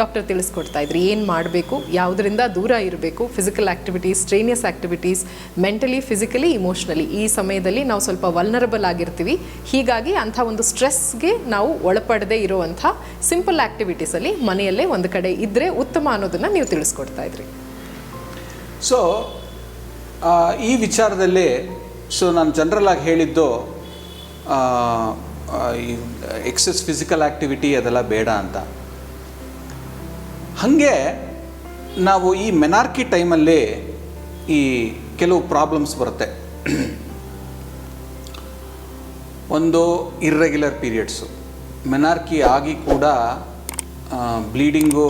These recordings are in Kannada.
ಡಾಕ್ಟರ್ ತಿಳಿಸ್ಕೊಡ್ತಾ ಇದ್ರಿ, ಏನು ಮಾಡಬೇಕು, ಯಾವುದರಿಂದ ದೂರ ಇರಬೇಕು physical activities strenuous activities mentally physically emotionally ಈ ಸಮಯದಲ್ಲಿ ನಾವು ಸ್ವಲ್ಪ ವಲ್ನರಬಲ್ ಆಗಿರ್ತೀವಿ. ಹೀಗಾಗಿ ಅಂಥ ಒಂದು ಸ್ಟ್ರೆಸ್ಗೆ ನಾವು ಒಳಪಡದೆ ಇರುವಂಥ ಸಿಂಪಲ್ ಆ್ಯಕ್ಟಿವಿಟೀಸಲ್ಲಿ ಮನೆಯಲ್ಲೇ ಒಂದು ಕಡೆ ಇದ್ದರೆ ಉತ್ತಮ ಅನ್ನೋದನ್ನು ನೀವು ತಿಳಿಸ್ಕೊಡ್ತಾ ಇದ್ರಿ. ಸೊ ಈ ವಿಚಾರದಲ್ಲಿ ಸೊ ನಾನು ಜನರಲ್ ಆಗಿ ಹೇಳಿದ್ದು ಎಕ್ಸಸ್ ಫಿಸಿಕಲ್ ಆ್ಯಕ್ಟಿವಿಟಿ ಅದೆಲ್ಲ ಬೇಡ ಅಂತ. ಹಾಗೆ ನಾವು ಈ ಮೆನಾರ್ಕಿ ಟೈಮಲ್ಲಿ ಈ ಕೆಲವು ಪ್ರಾಬ್ಲಮ್ಸ್ ಬರುತ್ತೆ. ಒಂದು ಇರ್ರೆಗ್ಯುಲರ್ ಪೀರಿಯಡ್ಸು ಮೆನಾರ್ಕಿ ಆಗಿ ಕೂಡ ಬ್ಲೀಡಿಂಗು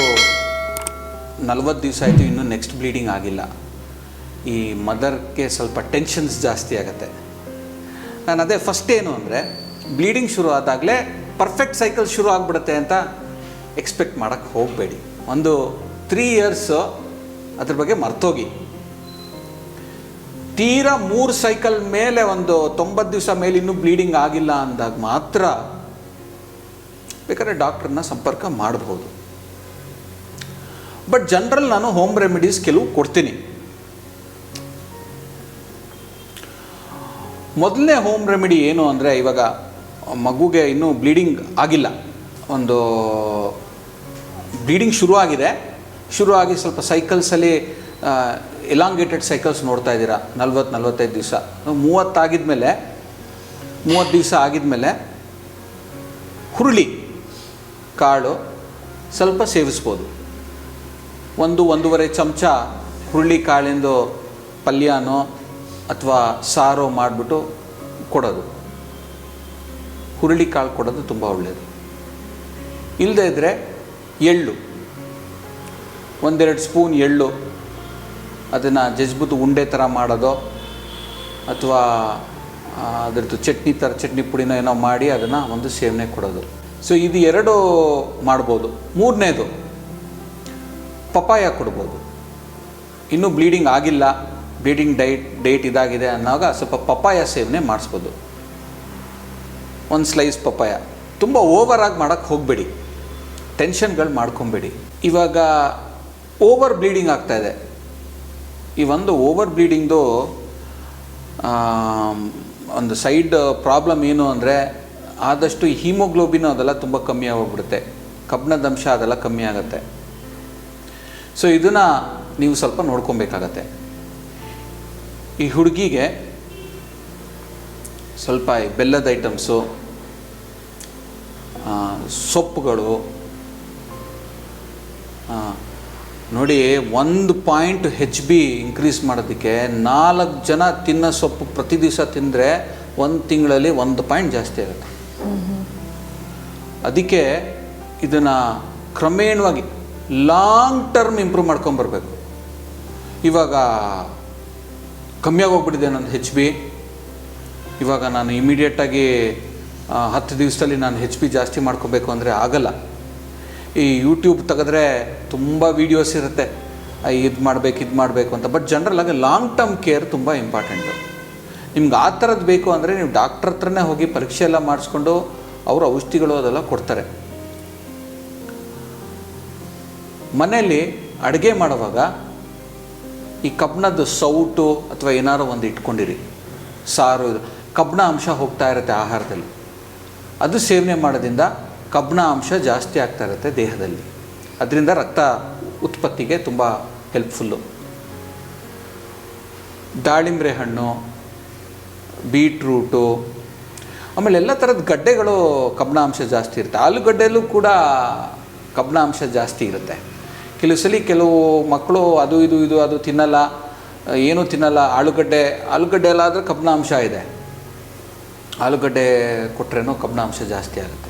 ನಲ್ವತ್ತು ದಿವಸ ಆಯಿತು, ಇನ್ನೂ ನೆಕ್ಸ್ಟ್ ಬ್ಲೀಡಿಂಗ್ ಆಗಿಲ್ಲ. ಈ ಮದರ್ಗೆ ಸ್ವಲ್ಪ ಟೆನ್ಷನ್ಸ್ ಜಾಸ್ತಿ ಆಗುತ್ತೆ. ನಾನು ಅದೇ ಫಸ್ಟ್ ಏನು ಅಂದರೆ ಬ್ಲೀಡಿಂಗ್ ಶುರು ಆದಾಗಲೇ ಪರ್ಫೆಕ್ಟ್ ಸೈಕಲ್ ಶುರು ಆಗಿಬಿಡುತ್ತೆ ಅಂತ ಎಕ್ಸ್ಪೆಕ್ಟ್ ಮಾಡೋಕ್ಕೆ ಹೋಗಬೇಡಿ. ಒಂದು ತ್ರೀ ಇಯರ್ಸ್ ಅದ್ರ ಬಗ್ಗೆ ಮರ್ತೋಗಿ. ತೀರಾ ಮೂರು ಸೈಕಲ್ ಮೇಲೆ ಒಂದು ತೊಂಬತ್ತು ದಿವಸ ಮೇಲೆ ಇನ್ನೂ ಬ್ಲೀಡಿಂಗ್ ಆಗಿಲ್ಲ ಅಂದಾಗ ಮಾತ್ರ ಬೇಕಾದ್ರೆ ಡಾಕ್ಟ್ರನ್ನ ಸಂಪರ್ಕ ಮಾಡಬಹುದು ಬಟ್ ಜನರಲ್ ನಾನು ಹೋಮ್ ರೆಮಿಡೀಸ್ ಕೆಲವು ಕೊಡ್ತೀನಿ. ಮೊದಲನೇ ಹೋಮ್ ರೆಮಿಡಿ ಏನು ಅಂದರೆ ಇವಾಗ ಮಗುಗೆ ಇನ್ನೂ ಬ್ಲೀಡಿಂಗ್ ಆಗಿಲ್ಲ. ಒಂದು ಬ್ಲೀಡಿಂಗ್ ಶುರುವಾಗಿದೆ. ಶುರುವಾಗಿ ಸ್ವಲ್ಪ ಸೈಕಲ್ಸಲ್ಲಿ ಎಲಾಂಗೇಟೆಡ್ ಸೈಕಲ್ಸ್ ನೋಡ್ತಾ ಇದ್ದೀರಾ? ನಲ್ವತ್ತು ನಲ್ವತ್ತೈದು ದಿವಸ. ಮೂವತ್ತಾಗಿದ್ಮೇಲೆ, ಮೂವತ್ತು ದಿವಸ ಆಗಿದ್ಮೇಲೆ, ಹುರುಳಿ ಕಾಳು ಸ್ವಲ್ಪ ಸೇವಿಸ್ಬೋದು. ಒಂದು, ಒಂದೂವರೆ ಚಮಚ ಹುರುಳಿ ಕಾಳಿಂದು ಪಲ್ಯನೋ ಅಥವಾ ಸಾರೋ ಮಾಡಿಬಿಟ್ಟು ಕೊಡೋದು. ಹುರುಳಿ ಕಾಳು ಕೊಡೋದು ತುಂಬ ಒಳ್ಳೆಯದು ಇಲ್ಲದೇ ಇದ್ದರೆ ಎಳ್ಳು. ಒಂದೆರಡು ಸ್ಪೂನ್ ಎಳ್ಳು. ಅದನ್ನು ಜಜ್ಬಿಟ್ಟು ಉಂಡೆ ಥರ ಮಾಡೋದು, ಅಥವಾ ಅದರದ್ದು ಅದ್ರದ್ದು ಚಟ್ನಿ ಥರ ಚಟ್ನಿ ಪುಡಿನ ಏನೋ ಮಾಡಿ ಅದನ್ನು ಒಂದು ಸೇವನೆ ಕೊಡೋದು. ಸೊ ಇದು ಎರಡು ಮಾಡ್ಬೋದು. ಮೂರನೇದು ಪಪಾಯ ಕೊಡ್ಬೋದು. ಇನ್ನೂ ಬ್ಲೀಡಿಂಗ್ ಆಗಿಲ್ಲ. ಬ್ಲೀಡಿಂಗ್ ಡೈಟ್ ಡೇಟ್ ಇದಾಗಿದೆ ಅನ್ನೋವಾಗ ಸ್ವಲ್ಪ ಪಪಾಯ ಸೇವನೆ ಮಾಡಿಸ್ಬೋದು. ಒಂದು ಸ್ಲೈಸ್ ಪಪಾಯ ತುಂಬ ಓವರಾಗಿ ಮಾಡೋಕ್ಕೆ ಹೋಗಬೇಡಿ. ಟೆನ್ಷನ್ಗಳು ಮಾಡ್ಕೊಬೇಡಿ. ಇವಾಗ ಓವರ್ ಬ್ಲೀಡಿಂಗ್ ಆಗ್ತಾ ಇದೆ. ಈ ಒಂದು ಓವರ್ ಬ್ಲೀಡಿಂಗ್ದು ಒಂದು ಸೈಡ್ ಪ್ರಾಬ್ಲಮ್ ಏನು ಅಂದರೆ, ಆದಷ್ಟು ಹೀಮೋಗ್ಲೋಬಿನ್ ಅದೆಲ್ಲ ತುಂಬ ಕಮ್ಮಿ ಆಗೋಗ್ಬಿಡುತ್ತೆ ಕಬ್ಬಿಣದ ಅಂಶ ಅದೆಲ್ಲ ಕಮ್ಮಿ ಆಗುತ್ತೆ. ಸೊ, ಇದನ್ನು ನೀವು ಸ್ವಲ್ಪ ನೋಡ್ಕೊಬೇಕಾಗತ್ತೆ. ಈ ಹುಡುಗಿಗೆ ಸ್ವಲ್ಪ ಬೆಲ್ಲದ ಐಟಮ್ಸು ಸೊಪ್ಪುಗಳು ನೋಡಿ, ಒಂದು ಪಾಯಿಂಟ್ ಹೆಚ್ ಬಿ ಇನ್ಕ್ರೀಸ್ ಮಾಡೋದಕ್ಕೆ ನಾಲ್ಕು ಜನ ತಿನ್ನೋ ಸೊಪ್ಪು ಪ್ರತಿ ದಿವಸ ತಿಂದರೆ ಒಂದು ತಿಂಗಳಲ್ಲಿ ಒಂದು ಪಾಯಿಂಟ್ ಜಾಸ್ತಿ ಆಗುತ್ತೆ. ಅದಕ್ಕೆ ಇದನ್ನು ಕ್ರಮೇಣವಾಗಿ ಲಾಂಗ್ ಟರ್ಮ್ ಇಂಪ್ರೂವ್ ಮಾಡ್ಕೊಂಬರ್ಬೇಕು ಇವಾಗ ಕಮ್ಮಿಯಾಗಿ ಹೋಗ್ಬಿಟ್ಟಿದೆ ನನ್ನ ಹೆಚ್ ಬಿ ಇವಾಗ ನಾನು ಇಮಿಡಿಯೇಟಾಗಿ ಹತ್ತು ದಿವಸದಲ್ಲಿ ನಾನು ಹೆಚ್ ಬಿ ಜಾಸ್ತಿ ಮಾಡ್ಕೋಬೇಕು ಅಂದರೆ ಆಗಲ್ಲ. ಈ ಯೂಟ್ಯೂಬ್ ತೆಗೆದ್ರೆ ತುಂಬ ವೀಡಿಯೋಸ್ ಇರುತ್ತೆ. ಇದು ಮಾಡಬೇಕು ಇದು ಮಾಡಬೇಕು ಅಂತ. ಬಟ್ ಜನರಲ್ ಆಗಿ ಲಾಂಗ್ ಟರ್ಮ್ ಕೇರ್ ತುಂಬ ಇಂಪಾರ್ಟೆಂಟು ನಿಮ್ಗೆ ಆ ಥರದ್ದು ಬೇಕು ಅಂದರೆ ನೀವು ಡಾಕ್ಟ್ರ್ ಹತ್ರನೇ ಹೋಗಿ ಪರೀಕ್ಷೆ ಎಲ್ಲ ಮಾಡಿಸ್ಕೊಂಡು ಅವರು ಔಷಧಿಗಳು ಅದೆಲ್ಲ ಕೊಡ್ತಾರೆ. ಮನೆಯಲ್ಲಿ ಅಡುಗೆ ಮಾಡುವಾಗ ಈ ಕಬ್ಣದ ಸೌಟು ಅಥವಾ ಏನಾರು ಒಂದು ಇಟ್ಕೊಂಡಿರಿ. ಸಾರು ಇದು. ಕಬ್ಬಿಣ ಅಂಶ ಹೋಗ್ತಾ ಇರುತ್ತೆ ಆಹಾರದಲ್ಲಿ. ಅದು ಸೇವನೆ ಮಾಡೋದ್ರಿಂದ ಕಬ್ಬಿಣ ಅಂಶ ಜಾಸ್ತಿ ಆಗ್ತಾ ಇರುತ್ತೆ ದೇಹದಲ್ಲಿ. ಅದರಿಂದ ರಕ್ತ ಉತ್ಪತ್ತಿಗೆ ತುಂಬ ಹೆಲ್ಪ್ಫುಲ್ಲು ದಾಳಿಂಬ್ರೆ ಹಣ್ಣು ಬೀಟ್ರೂಟು ಆಮೇಲೆ ಎಲ್ಲ ಥರದ ಗಡ್ಡೆಗಳು ಕಬ್ಬಿಣ ಅಂಶ ಜಾಸ್ತಿ ಇರುತ್ತೆ. ಆಲೂಗಡ್ಡೆಯಲ್ಲೂ ಕೂಡ ಕಬ್ಬಿಣ ಅಂಶ ಜಾಸ್ತಿ ಇರುತ್ತೆ. ಕೆಲವು ಸಲ ಕೆಲವು ಮಕ್ಕಳು ಅದು, ಇದು ಇದು, ಅದು ತಿನ್ನಲ್ಲ, ಏನೂ ತಿನ್ನಲ್ಲ. ಆಲೂಗಡ್ಡೆ ಆಲೂಗಡ್ಡೆ ಎಲ್ಲ ಆದರೆ ಕಬ್ಬಿಣಾಂಶ ಇದೆ. ಆಲೂಗಡ್ಡೆ ಕೊಟ್ರೇನೋ ಕಬ್ಬಿಣಾಂಶ ಜಾಸ್ತಿ ಆಗುತ್ತೆ.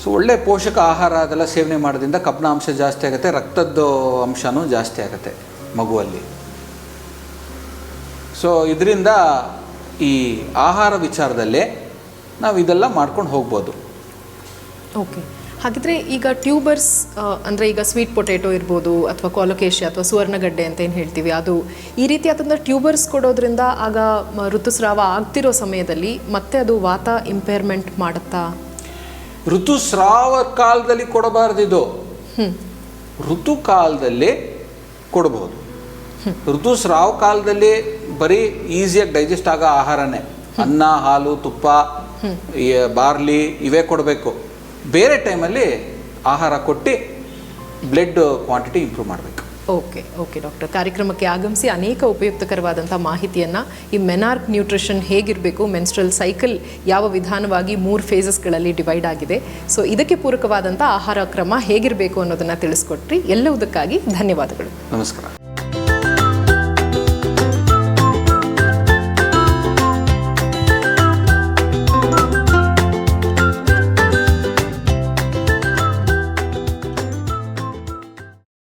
ಸೊ ಒಳ್ಳೆ ಪೋಷಕ ಆಹಾರ ಅದೆಲ್ಲ ಸೇವನೆ ಮಾಡೋದ್ರಿಂದ ಕಬ್ಬಿಣ ಅಂಶ ಜಾಸ್ತಿ ಆಗುತ್ತೆ, ರಕ್ತದ್ದು ಅಂಶನೂ ಜಾಸ್ತಿ ಆಗುತ್ತೆ ಮಗುವಲ್ಲಿ. ಸೊ ಇದರಿಂದ ಈ ಆಹಾರ ವಿಚಾರದಲ್ಲೇ ನಾವು ಇದೆಲ್ಲ ಮಾಡ್ಕೊಂಡು ಹೋಗ್ಬೋದು. ಓಕೆ ಹಾಗಿದ್ರೆ ಈಗ ಟ್ಯೂಬರ್ಸ್ ಅಂದರೆ ಈಗ ಸ್ವೀಟ್ ಪೊಟೇಟೊ ಇರ್ಬೋದು ಅಥವಾ ಕೊಲೊಕೇಶಿ ಅಥವಾ ಸುವರ್ಣಗಡ್ಡೆ ಅಂತ ಏನು ಹೇಳ್ತೀವಿ, ಅದು ಈ ರೀತಿ ಅದನ್ನು ಟ್ಯೂಬರ್ಸ್ ಕೊಡೋದ್ರಿಂದ ಆಗ ಋತುಸ್ರಾವ ಆಗ್ತಿರೋ ಸಮಯದಲ್ಲಿ ಮತ್ತೆ ಅದು ವಾತ ಇಂಪೇರ್ಮೆಂಟ್ ಮಾಡುತ್ತಾ? ಋತುಸ್ರಾವ ಕಾಲದಲ್ಲಿ ಕೊಡಬಾರ್ದಿದು. ಋತುಕಾಲದಲ್ಲಿ ಕೊಡಬಹುದು ಋತುಸ್ರಾವ ಕಾಲದಲ್ಲಿ ಬರೀ ಈಸಿಯಾಗಿ ಡೈಜೆಸ್ಟ್ ಆಗೋ ಆಹಾರನೇ. ಅನ್ನ ಹಾಲು ತುಪ್ಪ ಬಾರ್ಲಿ ಇವೇ ಕೊಡಬೇಕು. ಬೇರೆ ಟೈಮಲ್ಲಿ ಆಹಾರ ಕೊಟ್ಟು ಬ್ಲಡ್ ಕ್ವಾಂಟಿಟಿ ಇಂಪ್ರೂವ್ ಮಾಡಬೇಕು. ಓಕೆ ಓಕೆ ಡಾಕ್ಟರ್ ಕಾರ್ಯಕ್ರಮಕ್ಕೆ ಆಗಮಿಸಿ ಅನೇಕ ಉಪಯುಕ್ತಕರವಾದಂಥ ಮಾಹಿತಿಯನ್ನು ಈ ಮೆನಾರ್ಕ್ ನ್ಯೂಟ್ರಿಷನ್ ಹೇಗಿರಬೇಕು ಮೆನ್ಸ್ಟ್ರಲ್ ಸೈಕಲ್ ಯಾವ ವಿಧಾನವಾಗಿ ಮೂರು ಫೇಸಸ್ಗಳಲ್ಲಿ ಡಿವೈಡ್ ಆಗಿದೆ. ಸೊ ಇದಕ್ಕೆ ಪೂರಕವಾದಂಥ ಆಹಾರ ಕ್ರಮ ಹೇಗಿರಬೇಕು ಅನ್ನೋದನ್ನು ತಿಳಿಸ್ಕೊಟ್ರಿ. ಎಲ್ಲವುದಕ್ಕಾಗಿ ಧನ್ಯವಾದಗಳು. ನಮಸ್ಕಾರ.